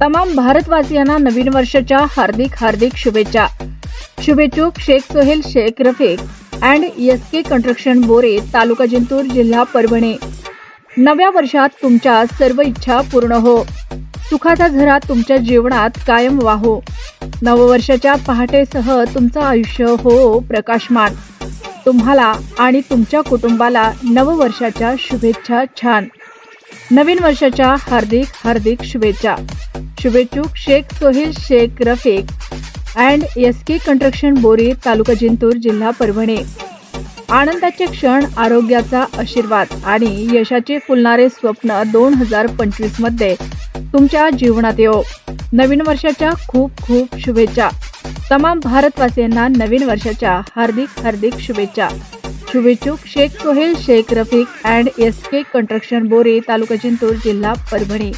तमाम भारतवासियांना नवीन वर्षाच्या हार्दिक हार्दिक शुभेच्छा. शुभेच्छुक Shaikh Sohel Shaikh Rafiq and S K construction Bore taluka Jintur जिल्हा परभणी. नव्या वर्षात तुमच्या सर्व इच्छा पूर्ण हो. सुखाचा झरा तुमच्या जीवनात कायम वाहो. नववर्षाच्या पहाटेसह तुमचं आयुष्य हो प्रकाशमान. तुम्हाला आणि तुमच्या कुटुंबाला नववर्षाच्या शुभेच्छा छान. नवीन वर्षाच्या हार्दिक हार्दिक शुभेच्छा. शुभेच्छुक Shaikh Sohel Shaikh Rafiq and S K construction Bori taluka Jintur जिल्हा परभणी. आनंदाचे क्षण आरोग्याचा आशीर्वाद आणि यशाचे फुलणारे स्वप्न दोन हजार पंचवीसमध्ये तुमच्या जीवनात येऊ नवीन वर्षाच्या खूप खूप शुभेच्छा. तमाम भारतवासियांना नवीन वर्षाच्या हार्दिक हार्दिक शुभेच्छा. शुभेच्छुक Shaikh Sohel Shaikh Rafiq and S K construction Bori taluka Jintur जिल्हा परभणी.